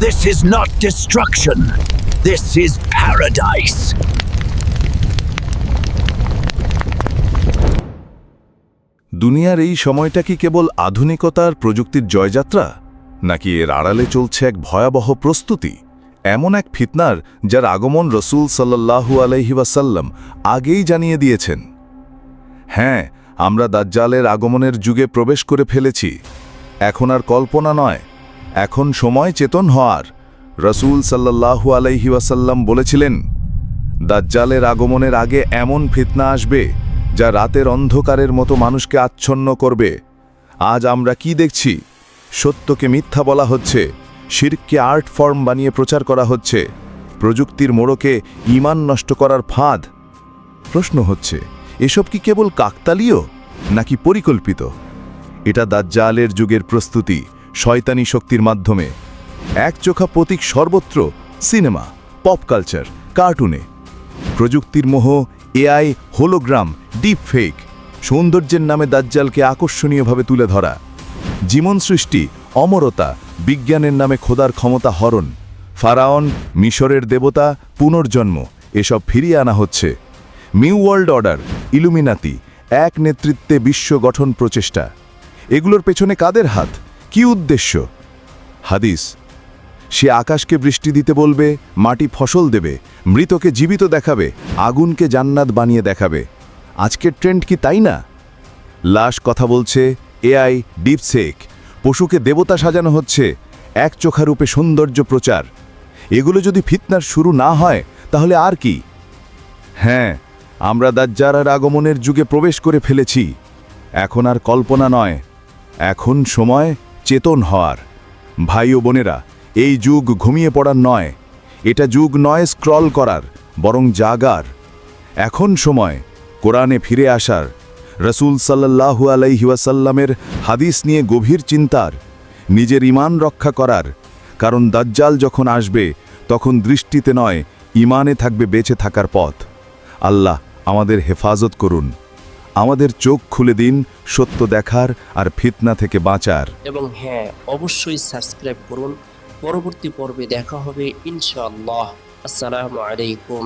This is not destruction. This is paradise. দুনিয়ার এই সময়টা কি কেবল আধুনিকতার প্রযুক্তির জয়যাত্রা নাকি এর আড়ালে চলছে এক ভয়াবহ প্রস্তুতি এমন এক ফিতনার যার আগমন রসুল সাল্লাহু আলহি ওয়াসাল্লাম আগেই জানিয়ে দিয়েছেন হ্যাঁ আমরা দাজ্জালের আগমনের যুগে প্রবেশ করে ফেলেছি এখন আর কল্পনা নয় এখন সময় চেতন হওয়ার। রসুল সাল্লাহু আলাইহি ওয়াসাল্লাম বলেছিলেন, দাজ্জালের আগমনের আগে এমন ফিতনা আসবে যা রাতের অন্ধকারের মতো মানুষকে আচ্ছন্ন করবে। আজ আমরা কি দেখছি? সত্যকে মিথ্যা বলা হচ্ছে শিরকে আর্ট ফর্ম বানিয়ে প্রচার করা হচ্ছে, প্রযুক্তির মোড়কে ইমান নষ্ট করার ফাঁদ। প্রশ্ন হচ্ছে, এসব কি কেবল কাকতালীয় নাকি পরিকল্পিত? এটা দাজ্জালের যুগের প্রস্তুতি শয়তানি শক্তির মাধ্যমে। একচোখা প্রতীক সর্বত্র, সিনেমা, পপ কালচার, কার্টুনে। প্রযুক্তির মোহ, এআই, হোলোগ্রাম ডিপ ফেক সৌন্দর্যের নামে দাজ্জালকে আকর্ষণীয়ভাবে তুলে ধরা। জীবন সৃষ্টি, অমরতা, বিজ্ঞানের নামে খোদার ক্ষমতা হরণ। ফারাওন, মিশরের দেবতা, পুনর্জন্ম, এসব ফিরিয়ে আনা হচ্ছে। নিউ ওয়ার্ল্ড অর্ডার, ইলুমিনাতি, এক নেতৃত্বে বিশ্ব গঠন প্রচেষ্টা। এগুলোর পেছনে কাদের হাত? কি উদ্দেশ্য? হাদিস, সে আকাশকে বৃষ্টি দিতে বলবে, মাটি ফসল দেবে, মৃতকে জীবিত দেখাবে, আগুনকে জান্নাত বানিয়ে দেখাবে। আজকের ট্রেন্ড কি তাই না? লাশ কথা বলছে এআই ডিপসেক পশুকে দেবতা সাজানো হচ্ছে এক চোখারূপে সৌন্দর্য প্রচার। এগুলো যদি ফিতনার শুরু না হয়, তাহলে আর কি? হ্যাঁ আমরা দাজ্জারার আগমনের যুগে প্রবেশ করে ফেলেছি। এখন আর কল্পনা নয়। এখন সময় চেতন হওয়ার। ভাই ও বোনেরা, এই যুগ ঘুমিয়ে পড়ার নয়, এটা যুগ নয় স্ক্রল করার, বরং জাগার। এখন সময়, কোরআনে ফিরে আসার, রসুল সাল্লাহু আলাইহি ওয়াসাল্লামের হাদিস নিয়ে গভীর চিন্তার, নিজের ইমান রক্ষা করার, কারণ দাজ্জাল যখন আসবে, তখন দৃষ্টিতে নয় ইমানে থাকবে, বেঁচে থাকার পথ। আল্লাহ আমাদের হেফাজত করুন। আমাদের চোখ খুলে দিন সত্য দেখার আর ফিতনা থেকে বাঁচার। এবং হ্যাঁ অবশ্যই সাবস্ক্রাইব করুন। পরবর্তী পর্বে দেখা হবে ইনশাআল্লাহ। আসসালামু আলাইকুম।